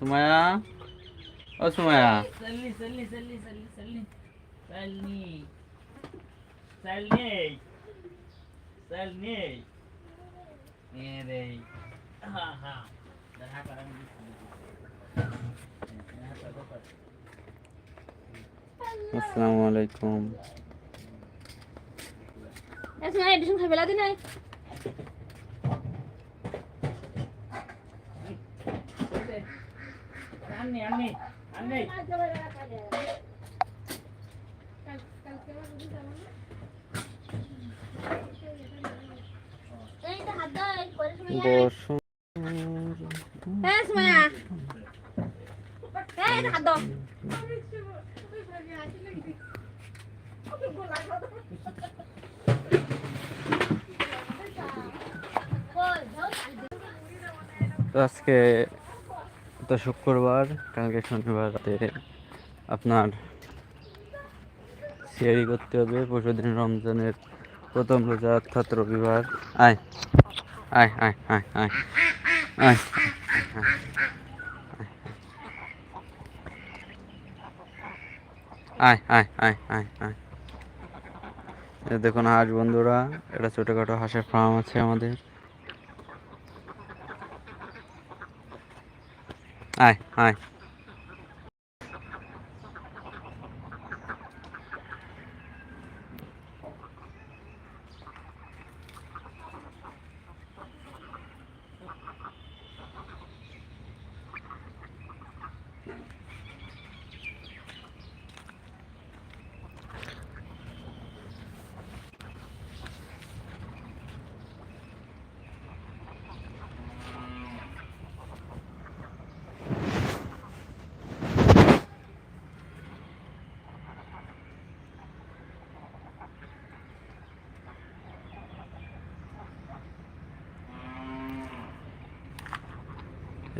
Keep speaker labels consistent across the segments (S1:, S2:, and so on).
S1: سمية آه، او سمية
S2: سلي سلي سلي سلي سلي سلي سلي سلي سلي
S1: السلام عليكم
S3: يا سمية بيش نحب بلادي نايف বসুন হ্যাঁ সুমায়া হ্যাঁ
S1: আজকে তো শুক্রবার কালকে শনিবার রাতে আপনার সিয়ারি করতে হবে পরশুদিন রমজানের প্রথম রোজা অর্থাৎ রবিবার আয় আয় আয় আয় আয় আয় আয় আয় আয় আয় আয় দেখুন হাঁস বন্ধুরা এটা ছোটোখাটো হাঁসের ফার্ম আছে আমাদের 係，係。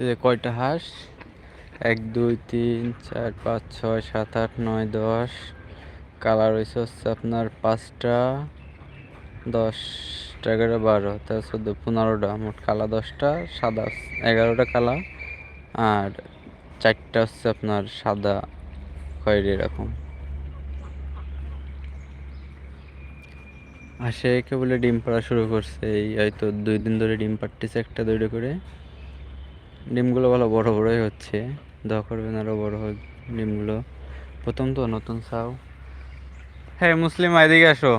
S1: এই যে কয়টা হাঁস এক দুই তিন চার পাঁচ ছয় সাত আট নয় দশ কালার হয়েছে হচ্ছে আপনার পাঁচটা দশ এগারো বারো তার চোদ্দো পনেরোটা মোট কালা দশটা সাদা এগারোটা কালা আর চারটা হচ্ছে আপনার সাদা খয়ের এরকম আর সে কেবলে ডিম পাড়া শুরু করছে এই হয়তো দুই দিন ধরে ডিম পাড়তেছে একটা দৌড়ে করে ডিমগুলো ভালো বড় বড়ই হচ্ছে দোয়া করবেন আরও বড় হোক ডিমগুলো প্রথম তো নতুন সাউ হ্যাঁ মুসলিম এদিকে আসো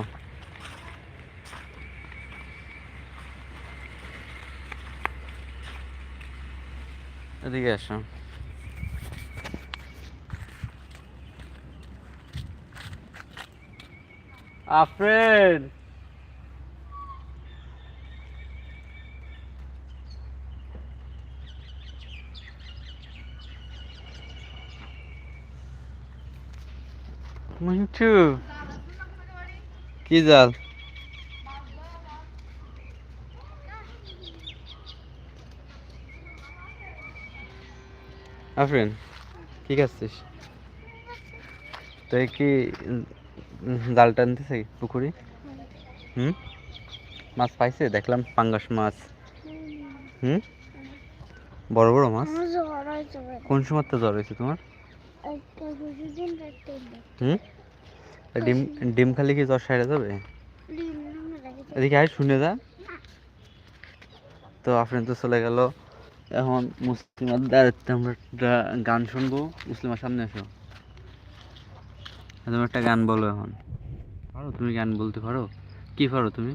S1: এদিকে আসো আফ্রেন্ড মিন্টু কি জাল আফরিন কি খাচ্ছিস তুই কি জাল চাই পুকুরে হুম মাছ পাইছে দেখলাম পাঙ্গাস মাছ হুম বড় বড় মাছ কোন সময় জ্বর হয়েছে তোমার হুম ডিম ডিম খালি কি জ্বর সাইডে যাবে এদিকে আয় শুনে যা তো আফরিন তো চলে গেল এখন মুসলিমার দাঁড়াতে আমরা গান শুনবো মুসলিমের সামনে এসো তুমি একটা গান বলো এখন পারো তুমি গান বলতে পারো কি পারো তুমি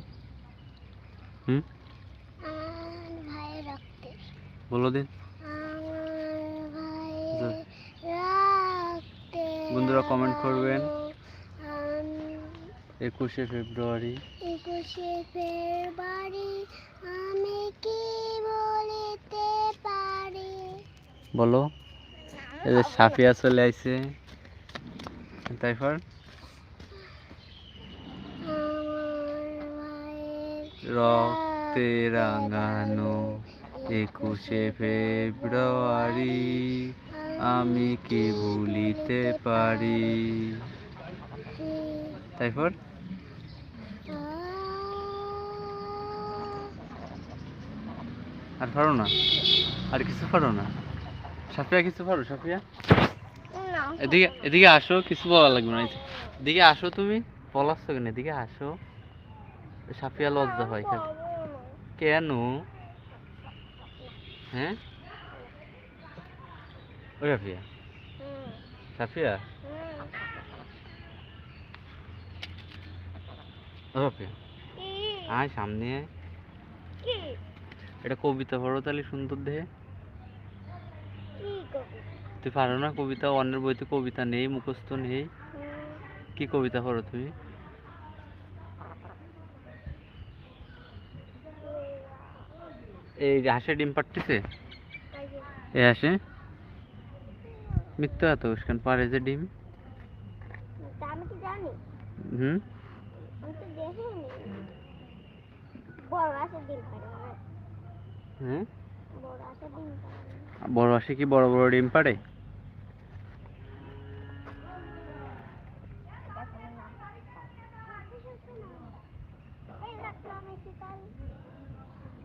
S1: হুম বলো দিন বন্ধুরা কমেন্ট করবেন একুশে ফেব্রুয়ারি
S4: একুশে ফেব্রুয়ারি আমি কি বলতে পারি
S1: বলো এই সাফিয়া চলে আইছে তারপর রক্তে রাঙানো একুশে ফেব্রুয়ারি আমি কি ভুলিতে পারি তারপর আর পারো না আর কিছু পারো না সাফিয়া কিছু পারো সাফিয়া এদিকে এদিকে আসো কিছু বলা লাগবে না এদিকে আসো তুমি বলাচ্ছ কেন এদিকে আসো সাফিয়া লজ্জা হয় কেন হ্যাঁ ও সাফিয়া সাফিয়া ও সাফিয়া আয় সামনে এটা কবিতা পড়ো তাহলে সুন্দর দেহে তুই পারো না কবিতা অন্যের বইতে কবিতা নেই মুখস্থ নেই কি কবিতা পড়ো তুমি এই হাঁসে ডিম পাড়তেছে এ হাঁসে মিথ্যা এত উস্কান পারে যে ডিম হম হ্যাঁ? কি বড় বড় ডিম পারে কি বড়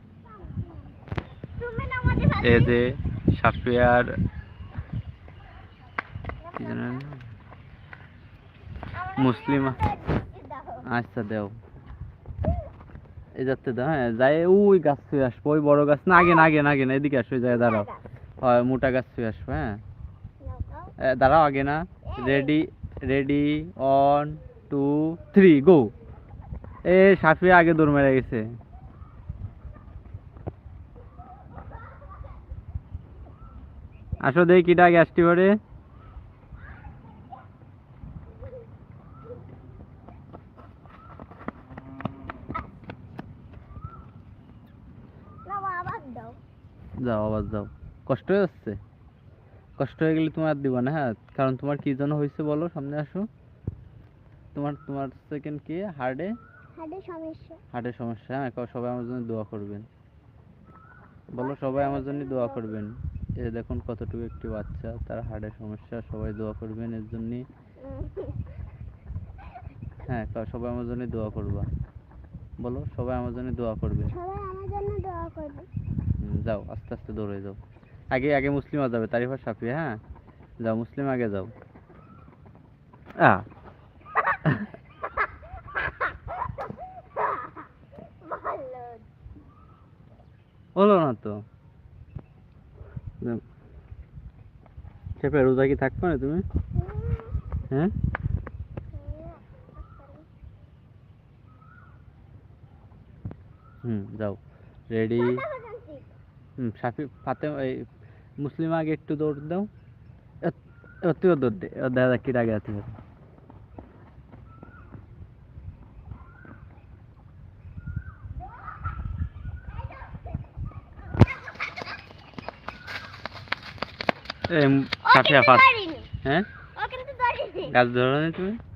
S1: বড় ডিম পারে এ যে সাফিয়ার মুসলিম আচ্ছা দেও এই যাচ্ছে হ্যাঁ যাই ওই গাছ ছুঁয়ে আসবো ওই বড় গাছ না আগে না আগে না আগে না এদিকে আসবো যাই দাঁড়াও হয় মোটা গাছ ছুঁয়ে আসবো হ্যাঁ দাঁড়াও আগে না ready ready one two three go এ সাফি আগে দৌড় মেরে গেছে আসো দেখি কিটা গ্যাসটি ভরে যাও আবার যাও কষ্ট হয়ে যাচ্ছে কষ্ট হয়ে গেলে তোমার দিব না হ্যাঁ কারণ তোমার কি যেন হয়েছে বলো সামনে আসো তোমার তোমার সেকেন্ড কি
S4: হার্ডে হার্টে
S1: সমস্যা হার্টে সমস্যা হ্যাঁ সবাই আমার জন্য দোয়া করবেন বলো সবাই আমার জন্য দোয়া করবেন এ দেখুন কতটুকু একটি বাচ্চা তার হার্টের সমস্যা সবাই দোয়া করবেন এর জন্য হ্যাঁ সবাই আমার জন্য দোয়া করবা বলো সবাই আমার জন্য দোয়া
S4: করবে সবাই আমার জন্য
S1: যাও আস্তে আস্তে দৌড়ে যাও আগে আগে মুসলিমা যাবে তারিফা সাফি হ্যাঁ যাও মুসলিম আগে যাও আ বলো না তো রোজা কি থাকবে না তুমি হ্যাঁ হুম যাও রেডি হুম সাফি ফাতে এই মুসলিম আগে একটু দৌড় দাও তুইও দৌড় দে দাদা কিরা আগে আছি সাফিয়া ফার্স্ট হ্যাঁ? গাছ ধরো নি তুমি